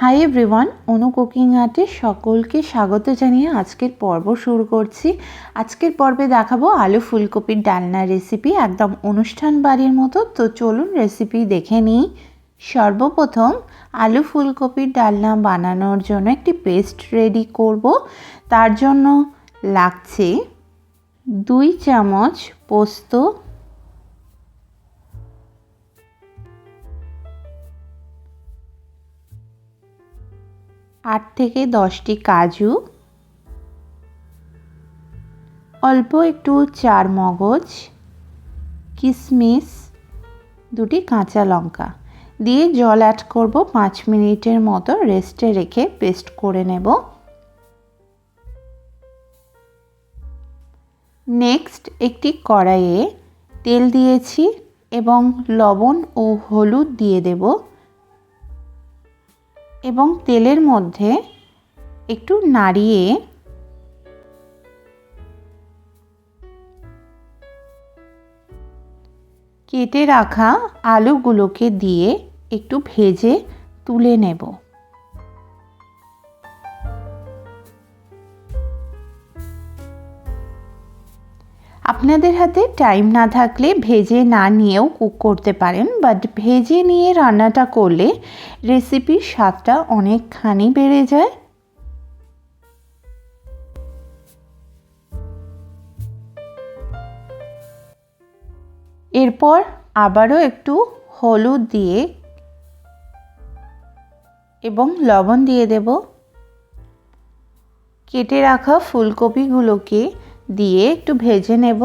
High everyone Anu cooking আর্টে সকলকে স্বাগত জানিয়ে আজকের পর্ব শুরু করছি। আজকের পর্বে দেখাবো আলু ফুলকপির ডালনা রেসিপি একদম অনুষ্ঠান বাড়ির মতো। তো চলুন রেসিপি দেখে নিই। সর্বপ্রথম আলু ফুলকপির ডালনা বানানোর জন্য একটি পেস্ট রেডি করব। তার জন্য লাগছে দুই চামচ পোস্ত আট থেকে দশটি কাজু, অল্প একটু চার মগজ কিশমিশ দুটি কাঁচা লঙ্কা। দিয়ে জল অ্যাড করব, পাঁচ মিনিটের মতো রেস্টে রেখে পেস্ট করে নেব। নেক্সট একটি কড়াইয়ে তেল দিয়েছি এবং লবণ ও হলুদ দিয়ে দেবো। এবং তেলের মধ্যে একটু নাড়িয়ে কেটে রাখা আলুগুলোকে দিয়ে একটু ভেজে তুলে নেব। আপনাদের হাতে টাইম না থাকলে ভেজে না নিয়েও কুক করতে পারেন বাট ভেজে নিয়ে রান্নাটা করলে রেসিপির স্বাদটা অনেকখানি বেড়ে যায়। এরপর আবারও একটু হলুদ দিয়ে এবং লবণ দিয়ে দেব। কেটে রাখা ফুলকপিগুলোকে দিয়ে একটু ভেজে নেব।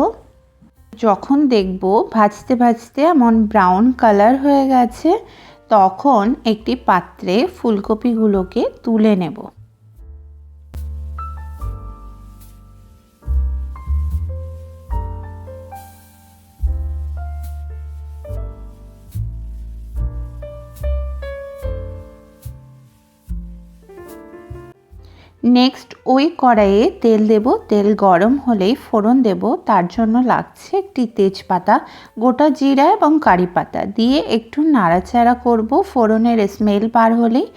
যখন দেখব ভাজতে ভাজতে এমন ব্রাউন কালার হয়ে গেছে, তখন একটি পাত্রে ফুলকপিগুলোকে তুলে নেব। নেক্সট ওই কড়াইয়ে তেল দেব। তেল গরম হলেই ফোড়ন দেব। তার জন্য লাগছে একটি তেজপাতা, গোটা জিরা এবং কারি পাতা। দিয়ে একটু নাড়াচাড়া করব। ফোড়নের স্মেল বার হলেই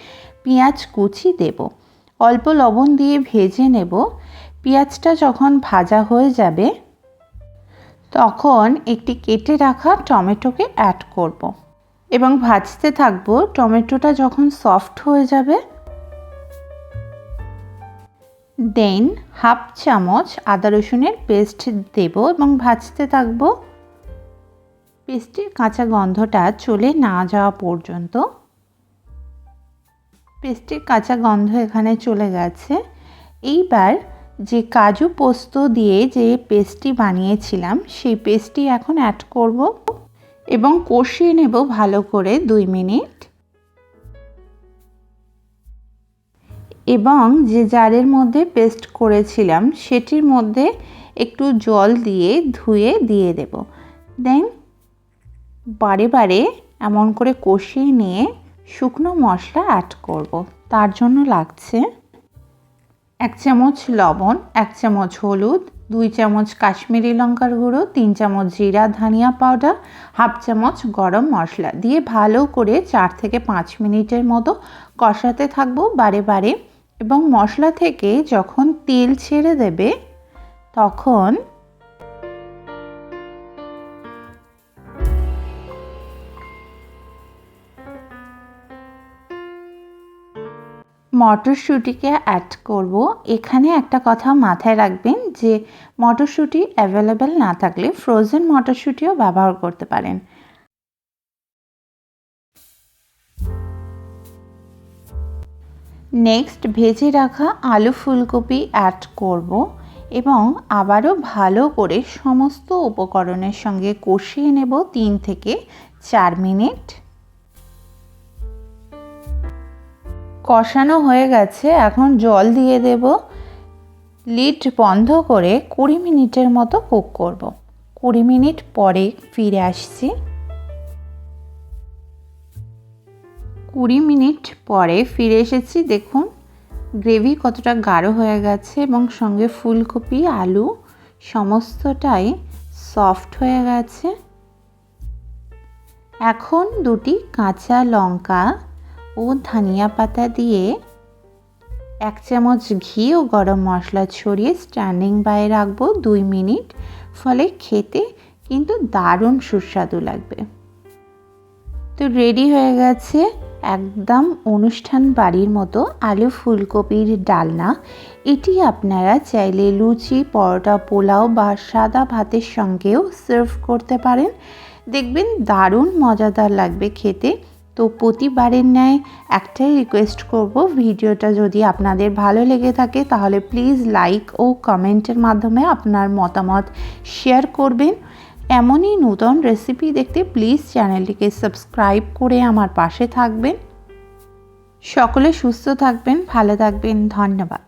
পেঁয়াজ কুচি দেব। অল্প লবণ দিয়ে ভেজে নেব। পেঁয়াজটা যখন ভাজা হয়ে যাবে, তখন একটি কেটে রাখা টমেটোকে অ্যাড করব। এবং ভাজতে থাকব। টমেটোটা যখন সফট হয়ে যাবে দেন হাফ চামচ আদা রসুনের পেস্ট দেব এবং ভাজতে থাকব। পেস্টের কাঁচা গন্ধটা চলে না যাওয়া পর্যন্ত। পেস্টের কাঁচা গন্ধ এখানে চলে গেছে। এইবার যে কাজু পোস্ত দিয়ে যে পেস্টটি বানিয়েছিলাম, সেই পেস্টটি এখন অ্যাড করব এবং কষিয়ে নেব ভালো করে দুই মিনিট। এবং যে জারের মধ্যে পেস্ট করেছিলাম, সেটির মধ্যে একটু জল দিয়ে ধুয়ে দিয়ে দেব। দেন বারে বারে এমন করে কষিয়ে নিয়ে শুকনো মশলা অ্যাড করব। তার জন্য লাগছে এক চামচ লবণ, এক চামচ হলুদ, দুই চামচ কাশ্মীরি লঙ্কার গুঁড়ো, তিন চামচ জিরা ধনিয়া পাউডার হাফ চামচ গরম মশলা। দিয়ে ভালো করে চার থেকে পাঁচ মিনিটের মতো কষাতে থাকব। বারে বারে এবং মশলা থেকে যখন তেল ছেড়ে দেবে, তখন মটরশুঁটিকে অ্যাড করব। এখানে একটা কথা মাথায় রাখবেন যে, মটরশুঁটি অ্যাভেলেবেল না থাকলে ফ্রোজেন মটরশুঁটিও ব্যবহার করতে পারেন। নেক্সট ভেজে রাখা আলু ফুলকপি অ্যাড করব এবং আবারও ভালো করে সমস্ত উপকরণের সঙ্গে কষিয়ে নেব তিন থেকে চার মিনিট। কষানো হয়ে গেছে, এখন জল দিয়ে দেব। লিড বন্ধ করে কুড়ি মিনিটের মতো কুক করব। কুড়ি মিনিট পরে ফিরে আসছি। কুড়ি মিনিট পরে ফিরে এসেছি, দেখুন। গ্রেভি কতটা গাঢ় হয়ে গেছে এবং সঙ্গে ফুলকপি, আলু, সমস্তটাই সফট হয়ে গেছে। এখন দুটি কাঁচা লঙ্কা ও ধনিয়া পাতা দিয়ে এক চামচ ঘি ও গরম মশলা ছড়িয়ে স্ট্যান্ডিং বাই রাখব দুই মিনিট, ফলে খেতে কিন্তু দারুণ সুস্বাদু লাগবে। তো রেডি হয়ে গেছে একদম অনুষ্ঠান বাড়ির মতো আলু ফুলকপির ডালনা। এটি আপনারা চাইলে লুচি, পরোটা, পোলাও বা সাদা ভাতের সঙ্গেও সার্ভ করতে পারেন। দেখবেন দারুণ মজাদার লাগবে খেতে। তো প্রতিবারের ন্যায় একটাই রিকোয়েস্ট করব, ভিডিওটা যদি আপনাদের ভালো লেগে থাকে তাহলে প্লিজ লাইক ও কমেন্টের মাধ্যমে আপনার মতামত শেয়ার করবেন। এমনই নূতন রেসিপি দেখতে প্লিজ চ্যানেলটিকে সাবস্ক্রাইব করে আমার পাশে থাকবেন। সকলে সুস্থ থাকবেন, ভালো থাকবেন, ধন্যবাদ।